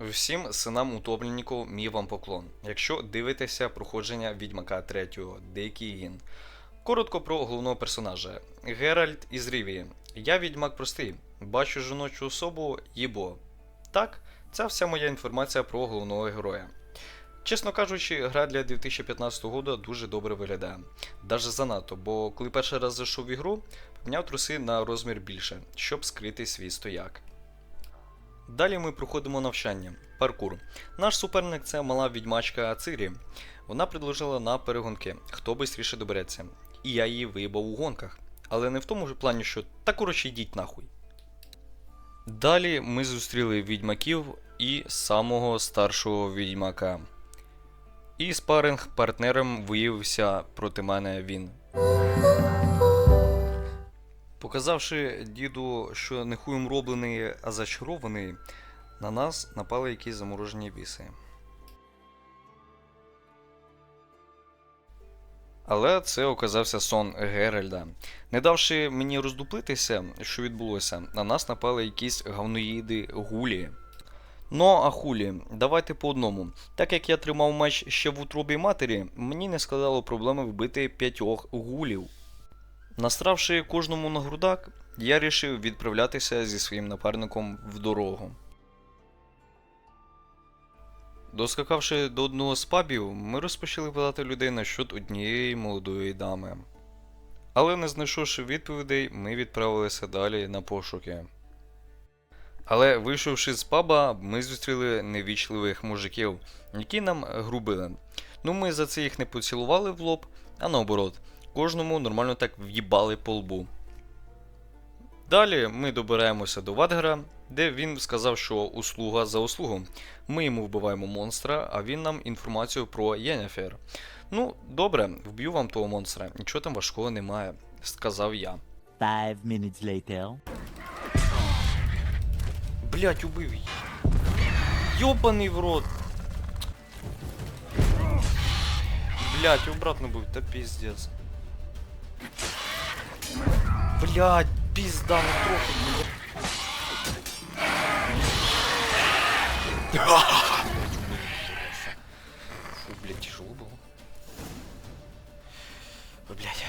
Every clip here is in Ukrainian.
Всім синам утопленників мій вам поклон. Якщо дивитеся проходження Відьмака 3 Дикий Гін. Коротко про головного персонажа. Геральт із Рівії. Я відьмак простий. Бачу жіночу особу їбо. Так, це вся моя інформація про головного героя. Чесно кажучи, гра для 2015 року дуже добре виглядає. Даже занадто, бо коли перший раз зайшов в ігру, поміняв труси на розмір більше, щоб скрити свій стояк. Далі ми проходимо навчання. Паркур. Наш суперник це мала відьмачка Цирі. Вона предложила на перегонки, хто швидше добереться. І я її виїбав у гонках. Але не в тому ж плані, що та коротше йдіть нахуй. Далі ми зустріли відьмаків і самого старшого відьмака. І спаринг партнером виявився проти мене він. Показавши діду, що не хуєм роблений, а зачарований, на нас напали якісь заморожені віси. Але це оказався сон Геральда. Не давши мені роздуплитися, що відбулося, на нас напали якісь говноїди гулі. Ну а хулі, давайте по одному. Так як я тримав меч ще в утробі матері, мені не складало проблеми вбити п'ятьох гулів. Настравши кожному на грудак, я рішив відправлятися зі своїм напарником в дорогу. Доскакавши до одного з пабів, ми розпочали питати людей насчет однієї молодої дами. Але не знайшовши відповідей, ми відправилися далі на пошуки. Але вийшовши з паба, ми зустріли невічливих мужиків, які нам грубили. Ну ми за це їх не поцілували в лоб, а наоборот, кожному нормально так в'їбали по лбу. Далі ми добираємося до Ватгера, де він сказав, що услуга за услугу. Ми йому вбиваємо монстра, а він нам інформацію про Єнефер. Ну, добре, вб'ю вам того монстра, нічого там важкого немає, сказав я. Five minutes later. Блять, убив її. Йобаний в рот. Блять, обратно був, та піздец. Блять, пізда, ну трохи. Фу, блять, тяжело було. Ой, блять.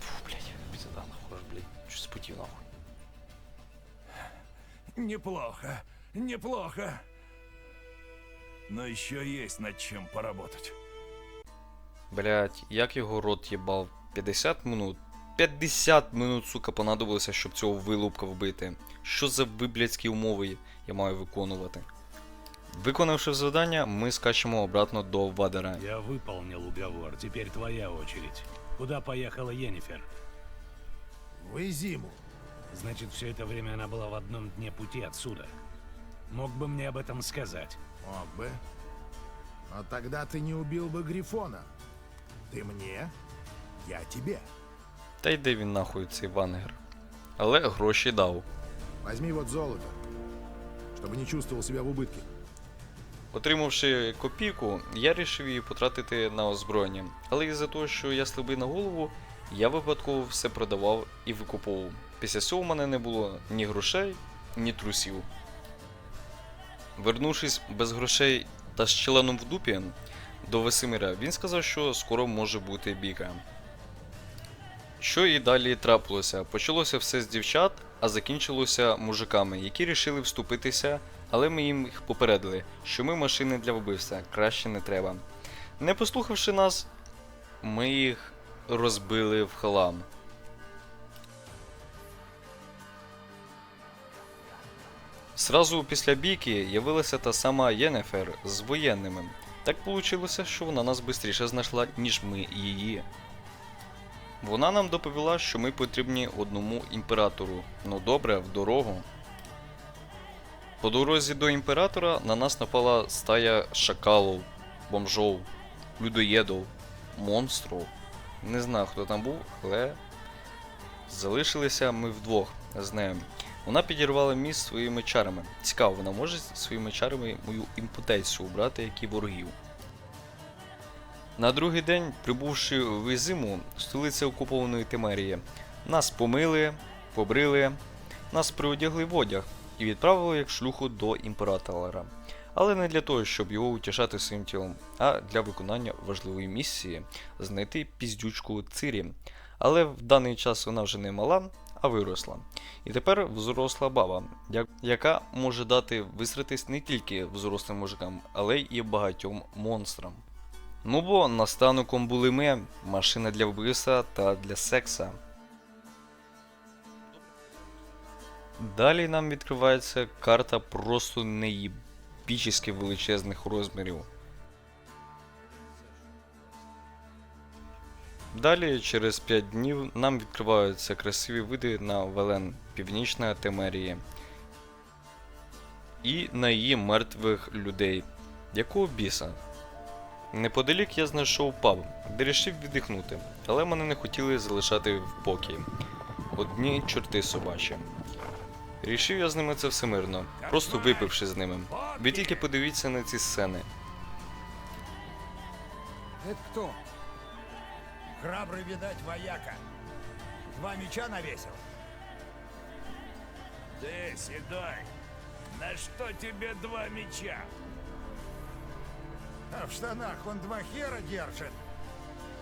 Фу, блять, пізда, нахуй, аж, блять, щось спотів нахуй. Неплохо, неплохо. Но еще есть над чем поработать. Блять, як його рот їбав? 50 минут. 50 минут, сука, понадобилося, щоб цього вилупка вбити. Що за виблядські умови я маю виконувати? Виконавши завдання, ми скачемо обратно до Вадера. Я выполнил уговор, теперь твоя очередь. Куда поехала Енифер? В Изиму. Значит, все это время она была в одном дне пути отсюда. Мог бы мне об этом сказать. Мог бы. Но тогда ты не убил бы Грифона. Ты мне, я тебе. Та йде він нахуй цей вангер. Але гроші дав. Возьми вот золото, чтобы не чувствовал себя в убытке. Отримавши копійку, я вирішив її потратити на озброєння. Але із-за того, що я слабий на голову, я випадково все продавав і викуповував. Після цього в мене не було ні грошей, ні трусів. Вернувшись без грошей та з членом в дупі до Весимира, він сказав, що скоро може бути бійка. Що і далі трапилося? Почалося все з дівчат, а закінчилося мужиками, які рішили вступитися, але ми їм їх попередили, що ми машини для вбивства, краще не треба. Не послухавши нас, ми їх розбили в хлам. Сразу після бійки явилася та сама Єнефер з воєнними. Так вийшло, що вона нас швидше знайшла, ніж ми її. Вона нам доповіла, що ми потрібні одному імператору. Ну добре, в дорогу. По дорозі до імператора на нас напала стая шакалов, бомжов, людоєдов, монстров. Не знаю, хто там був, але залишилися ми вдвох з нею. Вона підірвала міст своїми чарами. Цікаво, вона може своїми чарами мою імпотенцію убрати, як і ворогів. На другий день, прибувши в Ізиму, столиця окупованої Темерії, нас помили, побрили, нас приодягли в одяг і відправили як шлюху до імператора. Але не для того, щоб його утішати своїм тілом, а для виконання важливої місії знайти піздючку Цирі. Але в даний час вона вже не мала, а виросла. І тепер взросла баба, яка може дати висратись не тільки взрослим мужикам, але й багатьом монстрам. Ну бо настануком були ми, машина для вбивства та для секса. Далі нам відкривається карта просто неїбічески величезних розмірів. Далі, через 5 днів, нам відкриваються красиві види на Велен Північної Темерії і на її мертвих людей. Якого біса? Неподалік я знайшов паб, де рішив віддихнути, але мене не хотіли залишати в покій. Одні чорти собачі. Рішив я з ними це все мирно, просто випивши з ними. Ви тільки подивіться на ці сцени. Это кто? Храбрый, видать, вояка. Два меча навесил. Ты, седой, на что тебе два меча? А в штанах он два хера держит.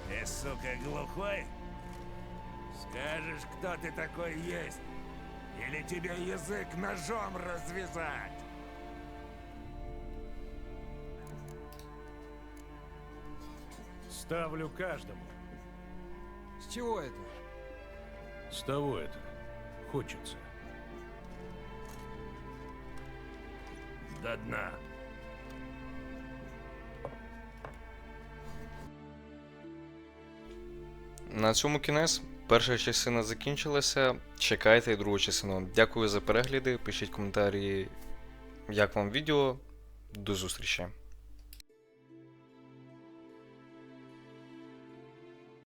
Ты, сука, глухой? Скажешь, кто ты такой есть? Или тебе язык ножом развязать? Ставлю каждому. С чего это? С того это. Хочется. До дна. На цьому кінець. Перша частина закінчилася. Чекайте другу частину. Дякую за перегляди. Пишіть коментарі, як вам відео. До зустрічі.